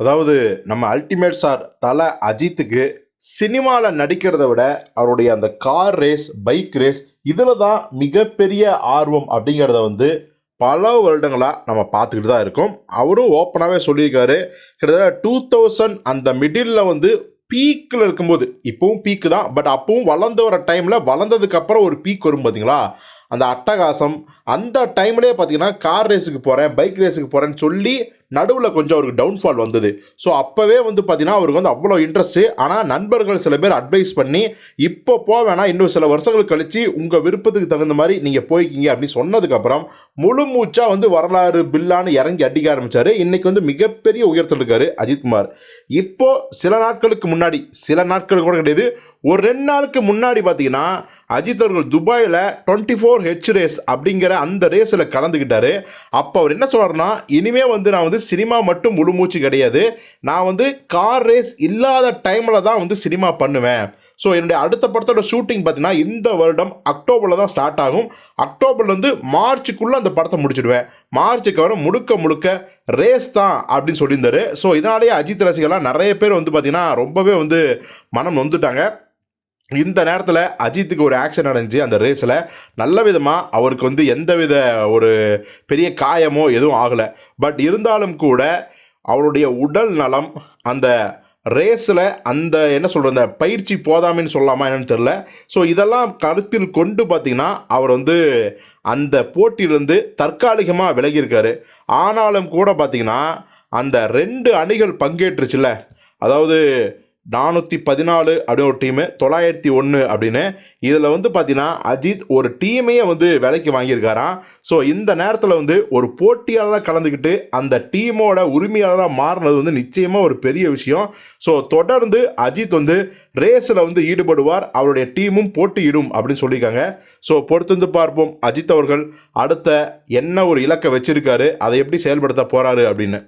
அதாவது நம்ம ultimate star தல அஜித்துக்கு சினிமாவில் நடிக்கிறத விட அவருடைய அந்த கார் ரேஸ் பைக் ரேஸ் இதில் தான் மிகப்பெரிய ஆர்வம் அப்படிங்கிறத வந்து பல வருடங்களாக நம்ம பார்த்துக்கிட்டு தான் இருக்கோம். அவரும் ஓப்பனாகவே சொல்லியிருக்காரு. கிட்டத்தட்ட டூ தௌசண்ட் அந்த மிடில் வந்து பீக்கில் இருக்கும்போது இப்போவும் பீக்கு தான். பட் அப்பவும் வளர்ந்து வர டைமில் வளர்ந்ததுக்கப்புறம் ஒரு பீக் வரும் பார்த்தீங்களா அந்த அட்டகாசம் அந்த டைம்லேயே பார்த்தீங்கன்னா கார் ரேஸுக்கு போகிறேன் பைக் ரேஸுக்கு போகிறேன்னு சொல்லி நடுவில் கொஞ்சம் அவருக்கு டவுன்ஃபால் வந்தது. ஸோ அப்போவே வந்து பார்த்தீங்கன்னா அவருக்கு வந்து அவ்வளோ இன்ட்ரெஸ்ட்டு ஆனால் நண்பர்கள் சில பேர் அட்வைஸ் பண்ணி இப்போ போக வேணாம் இன்னும் சில வருஷங்கள் கழித்து உங்கள் விருப்பத்துக்கு தகுந்த மாதிரி நீங்கள் போய்க்கிங்க அப்படின்னு சொன்னதுக்கப்புறம் முழு மூச்சாக வந்து வரலாறு பில்லான்னு இறங்கி அடிக்க ஆரம்பித்தார் இன்றைக்கி வந்து மிகப்பெரிய உயர்த்தல் இருக்கார் அஜித்குமார் இப்போது சில நாட்களுக்கு முன்னாடி சில நாட்கள் கூட கிடையாது ஒரு ரெண்டு நாளுக்கு முன்னாடி பார்த்தீங்கன்னா அஜித் அவர்கள் துபாயில் டுவெண்ட்டி ஃபோர் ஹெச் ரேஸ் அப்படிங்கிற அந்த ரேஸில் கலந்துக்கிட்டாரு அப்போ அவர் என்ன சொல்கிறாருன்னா இனிமே வந்து நான் வந்து சினிமா மட்டும் முழு மூச்சு கிடையாது. நான் வந்து கார் ரேஸ் இல்லாத டைமில் தான் வந்து சினிமா பண்ணுவேன். ஸோ என்னுடைய அடுத்த படத்தோட ஷூட்டிங் பார்த்தீங்கன்னா இந்த வருடம் அக்டோபரில் தான் ஸ்டார்ட் ஆகும். அக்டோபர்லேருந்து மார்ச்சுக்குள்ளே அந்த படத்தை முடிச்சிடுவேன். மார்ச்சுக்கு வர முழுக்க முழுக்க ரேஸ் தான் அப்படின்னு சொல்லியிருந்தாரு. ஸோ இதனாலேயே அஜித் ரசிகர்லாம் நிறைய பேர் வந்து பார்த்திங்கன்னா ரொம்பவே வந்து மனம் நொந்துட்டாங்க. இந்த நேரத்தில் அஜித்துக்கு ஒரு ஆக்ஷன் நடந்துச்சு. அந்த ரேஸில் நல்ல விதமாக அவருக்கு வந்து எந்தவித ஒரு பெரிய காயமோ எதுவும் ஆகலை. பட் இருந்தாலும் கூட அவருடைய உடல் நலம் அந்த ரேஸில் அந்த என்ன சொல்கிற அந்த பயிற்சி போதாமைன்னு சொல்லலாமா என்னன்னு தெரில ஸோ இதெல்லாம் கருத்தில் கொண்டு பார்த்திங்கன்னா அவர் வந்து அந்த போட்டியிலிருந்து தற்காலிகமாக விலகியிருக்காரு. ஆனாலும் கூட பார்த்திங்கன்னா அந்த ரெண்டு அணிகள் பங்கேற்றுச்சுல்ல. அதாவது நானூற்றி பதினாலு அப்படின்னு ஒரு டீமு தொள்ளாயிரத்தி ஒன்று அப்படின்னு. இதில் வந்து பார்த்தீங்கன்னா அஜித் ஒரு டீமையே வந்து விலைக்கு வாங்கியிருக்காராம். ஸோ இந்த நேரத்தில் வந்து ஒரு போட்டியாளராக கலந்துக்கிட்டு அந்த டீமோட உரிமையாளராக மாறினது வந்து நிச்சயமாக ஒரு பெரிய விஷயம். ஸோ தொடர்ந்து அஜித் வந்து ரேஸில் வந்து ஈடுபடுவார் அவருடைய டீமும் போட்டியிடும் அப்படின்னு சொல்லியிருக்காங்க. ஸோ பொறுத்திருந்து பார்ப்போம் அஜித் அவர்கள் அடுத்த என்ன ஒரு இலக்கை வச்சுருக்காரு அதை எப்படி செயல்படுத்த போகிறாரு அப்படின்னு.